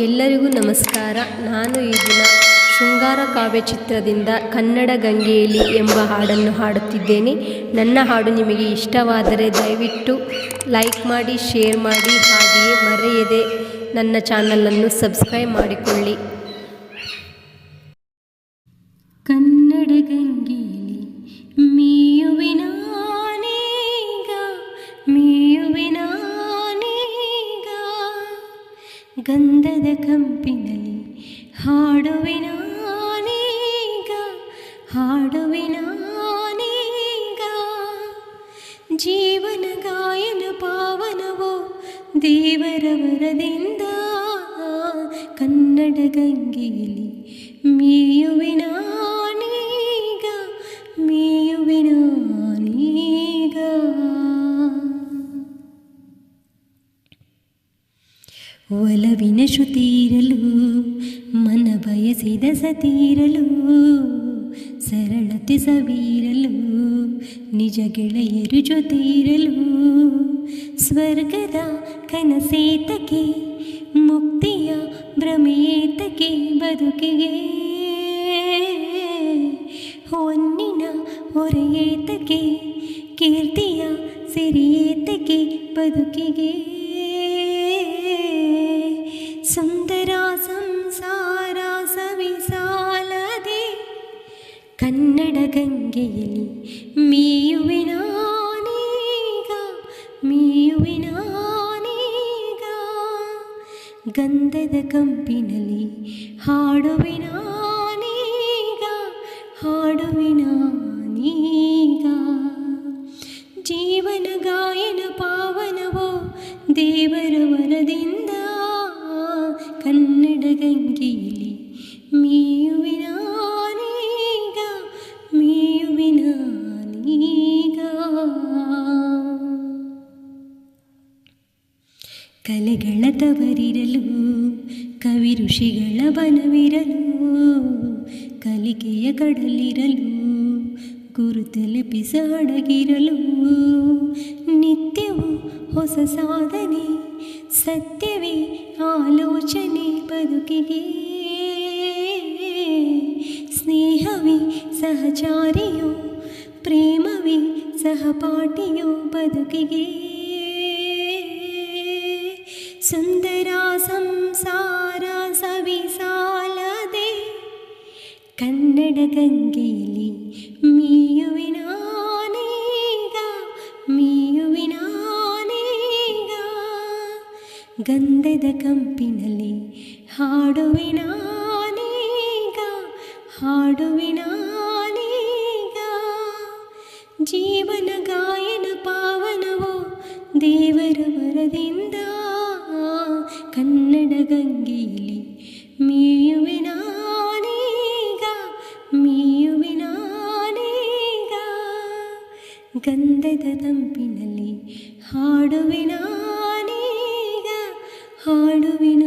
ಎಲ್ಲರಿಗೂ ನಮಸ್ಕಾರ. ನಾನು ಈ ದಿನ ಶೃಂಗಾರ ಕಾವ್ಯ ಚಿತ್ರದಿಂದ ಕನ್ನಡ ಗಂಗೆಯಲ್ಲಿ ಎಂಬ ಹಾಡನ್ನು ಹಾಡುತ್ತಿದ್ದೇನೆ. ನನ್ನ ಹಾಡು ನಿಮಗೆ ಇಷ್ಟವಾದರೆ ದಯವಿಟ್ಟು ಲೈಕ್ ಮಾಡಿ, ಶೇರ್ ಮಾಡಿ, ಹಾಗೆಯೇ ಮರೆಯದೆ ನನ್ನ ಚಾನಲನ್ನು ಸಬ್ಸ್ಕ್ರೈಬ್ ಮಾಡಿಕೊಳ್ಳಿ. ಕನ್ನಡ ಗಂಗೆಯಲ್ಲಿ ಗಂಧದ ಕಂಪಿನಲ್ಲಿ ಹಾಡುವಿನ ನಾನೀಗ ಹಾಡುವಿನ ನಾನೀಗ. ಜೀವನ ಗಾಯನ ಪಾವನವೋ ದೇವರ ವರದಿಂದ ಕನ್ನಡ ಗಂಗೆಯಲ್ಲಿ ಮೀಯುವಿನ ಒಲವಿನ ಶುತೀರಲು ಮನ ಬಯಸಿದ ಸತೀರಲು ಸರಳತೆ ಸವೀರಲು, ನಿಜ ಗೆಳೆಯರು ಜೊತೆಯಿರಲು ಸ್ವರ್ಗದ ಕನಸೇತಕ್ಕೆ, ಮುಕ್ತಿಯ ಭ್ರಮೇತಕೆ ಬದುಕಿಗೆ, ಹೊನ್ನಿನ ಹೊರೆಯೇತಕ್ಕೆ, ಕೀರ್ತಿಯ ಸಿರಿಯೇತಕ್ಕೆ ಬದುಕಿಗೆ. ಕನ್ನಡ ಗಂಗೆಯಲ್ಲಿ ಮೀಯುವಿನ ನಾನೀಗ ಮೀಯುವಿನ ನಾನೀಗ ಗಂಧದ ಕಂಪಿನಲ್ಲಿ ಹಾಡುವಿನ ನಾನೀಗ ಹಾಡುವಿನ ನಾನೀಗ ಜೀವನ ಗಾಯನ ಪಾವನವೋ ದೇವರ ವರದಿಂದ ಕನ್ನಡ ಗಂಗೆಯಲ್ಲಿ ಮೀಯುವಿನ ಕಲೆಗಳ ತವರಿರಲು ಕವಿ ಋಷಿಗಳ ಬನವಿರಲು ಕಲಿಕೆಯ ಕಡಲಿರಲು, ಗುರು ತಲುಪಿಸ ಅಡಗಿರಲು ನಿತ್ಯವೂ ಹೊಸ ಸಾಧನೆ, ಸತ್ಯವೇ ಆಲೋಚನೆ ಬದುಕಿಗೆ. ಸ್ನೇಹವೇ ಸಹಚಾರಿಯೋ, ಪ್ರೇಮವೇ ಸಹಪಾಠಿಯೋ ಬದುಕಿಗೆ. ಸುಂದರ ಸಂಸಾರ ಸವಿಸಾಲದೆ ಕನ್ನಡ ಗಂಗೆಯಲ್ಲಿ ಮೀಯುವಿನ ನಾನೀಗ ಮೀಯುವಿನ ಕಂಪಿನಲಿ ಗಂಧದ ಕಂಪಿನಲ್ಲಿ ಹಾಡುವಿನ ನಾನೀಗ ಹಾಡುವಿನ ನಾನೀಗ. ಜೀವನ ಗಾಯನ ಪಾವನವೋ ದೇವರ ವರದಿಂದ ಕನ್ನಡ ಗಂಗೆಯಲ್ಲಿ ಮೀಯುವಿನ ನಾನೀಗ ಮೀಯುವಿನ ನಾನೀಗ ಗಂಧದ ತಂಪಿನಲ್ಲಿ ಹಾಡುವಿನ ನಾನೀಗ ಹಾಡುವಿನ